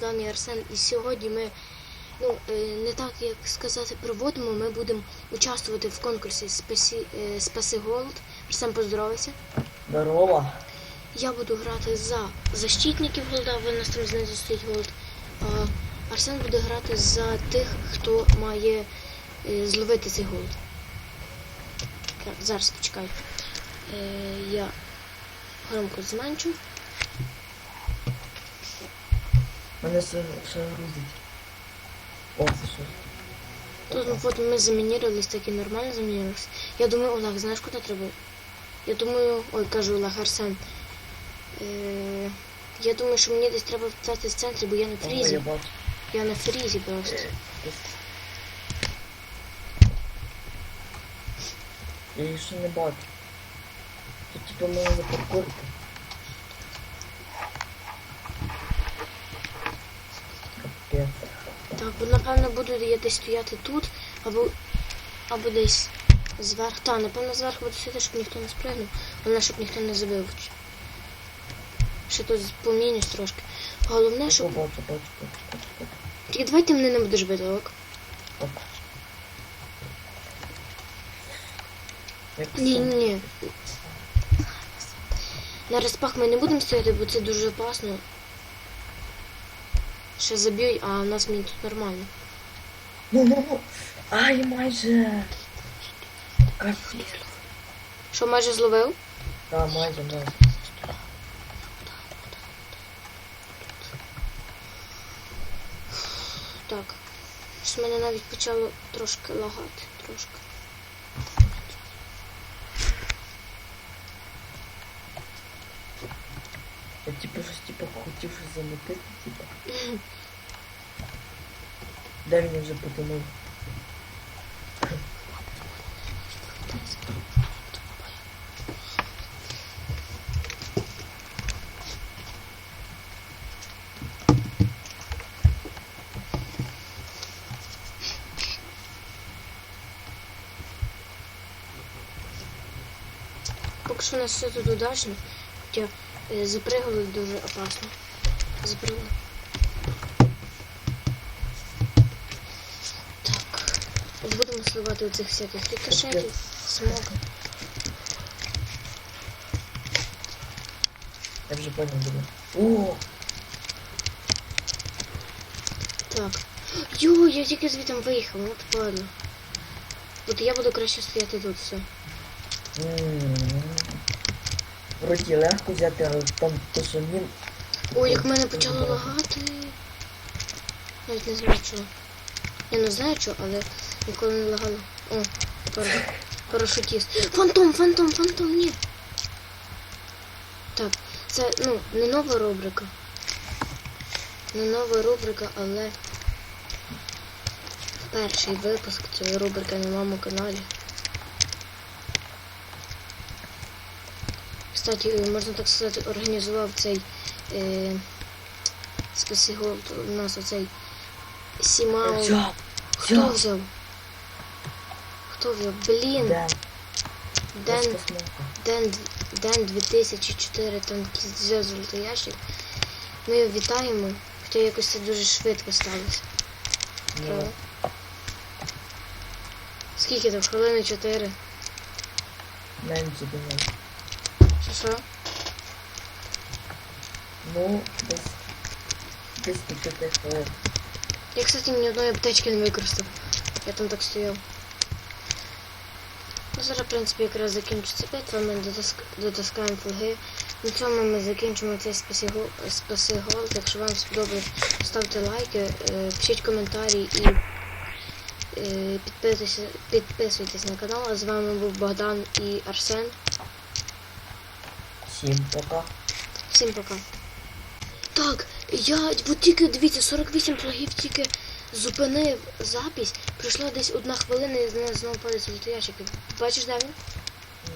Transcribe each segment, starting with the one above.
Богдан і Арсен. І сьогодні ми, ну, е, не так як сказати, проводимо, ми будемо участвувати в конкурсі Спасі, е, Спаси Голд. Арсен поздоровайся. Здорово. Я буду грати за защитників голда, ви нас там знизу стоїть голд. А Арсен буде грати за тих, хто має е, зловити цей голд. Так, зараз почекай. Е, я громко зменшу. Мене все, все грузить. О, це що? Тут ну, от ми замінірувались, так і нормально замінірувалися. Я думаю, Олег, знаєш, куди треба? Я думаю, ой, кажу Олег Арсен. Е, я думаю, що мені десь треба встати в центрі, бо я на фрізі. я. Я на фрізі просто. Я її ще не бачу. Тут типу можна запаркурити. Капець. Так, бо напевно буду я десь стояти тут, або, або десь зверху. Та, напевно, зверху буду сидіти, щоб ніхто не спригнув, головне, щоб ніхто не забив. Ще тут помінюсь трошки. Головне, щоб. Тільки давай ти мене не будеш бити, ок? Ні, ні. На розпах ми не будемо стояти, бо це дуже опасно. Ще заб'ють, а в нас мені тут нормально. Ну, ну, ну. Ай, майже. Капець. Що майже зловив? Та, майже, майже. Так. Щось мене навіть почало трошки лагати. Трошки. Я типу щось типу хотів щось замотити, типу. Де він вже потонув? Поки що у нас все тут удачно. Е, запригали дуже опасно. Запригали. Так. От будемо сливати оцих всяких рикошетів, смок. Я вже поняв буде. О! Так. Йо, я тільки звідти виїхав, от падло. От я буду краще стояти тут все. М. Вроді легко взяти, але там що він... Ой, як мене почало лагати. Навіть не знаю чого. Я не знаю чого, але ніколи не лагало. О, пара- парашутіст. Фантом, фантом, фантом, ні. Так, це, ну, не нова рубрика. Не нова рубрика, але перший випуск цієї рубрики на моєму каналі. Кстати, можна так сказати, організував цей е, Спаси у нас оцей Сімао. Взяв! Хто взяв. взяв? Хто взяв? Блін, Де? Ден, Просто. Ден, Ден 2004 танкіст взяв золотий ящик. Ми його вітаємо, хоча якось це дуже швидко сталося. Правда? Скільки там? Хвилини 4. менше думаю. Що що? Ну, десь... Десь під 5 хвилин. Я, кстати, ні одної аптечки не використав. Я там так стояв. Ну, зараз, в принципі, якраз закінчиться битва, ми дотаск- дотаскаємо флаги. На цьому ми закінчимо цей спаси гол. Спаси гол. Якщо вам сподобалось, ставте лайки, е, пишіть коментарі і е, підписуйтесь, підписуйтесь на канал. А з вами був Богдан і Арсен. Всім пока. Всім пока. Так, я от тільки дивіться, 48 флагів тільки зупинив запись. Пройшла десь одна хвилина і з мене знову падає золотий ящик. Бачиш, де він?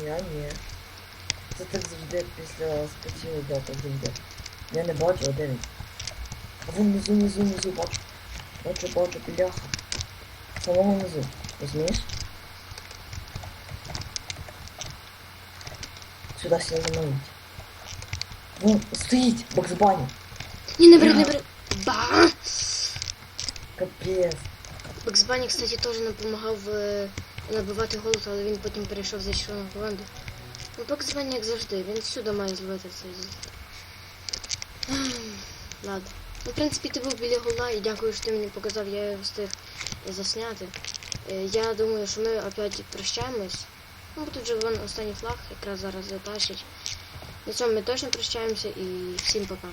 Я ні. Це так завжди після спецію дата завжди. Я не бачу, він? А вон внизу, внизу, внизу, бачу. Бачу, бачу, бляха. Самого внизу. Розумієш? Сюди сюди навіть. Вон, стоїть, Баксбані. Ні, не бери, не бери. Ба! Капець. Баксбані, кстати, теж не допомагав е, набивати голос, але він потім перейшов за червону команду. Ну, Баксбані, як завжди, він всюди має зловити цей Ем, Ладно. Ну, в принципі, ти був біля гола і дякую, що ти мені показав, я його встиг засняти. Е, Я думаю, що ми опять прощаємось. Ну, тут же вон останній флаг, якраз зараз затащить. На цьому ми точно прощаємося і всім пока.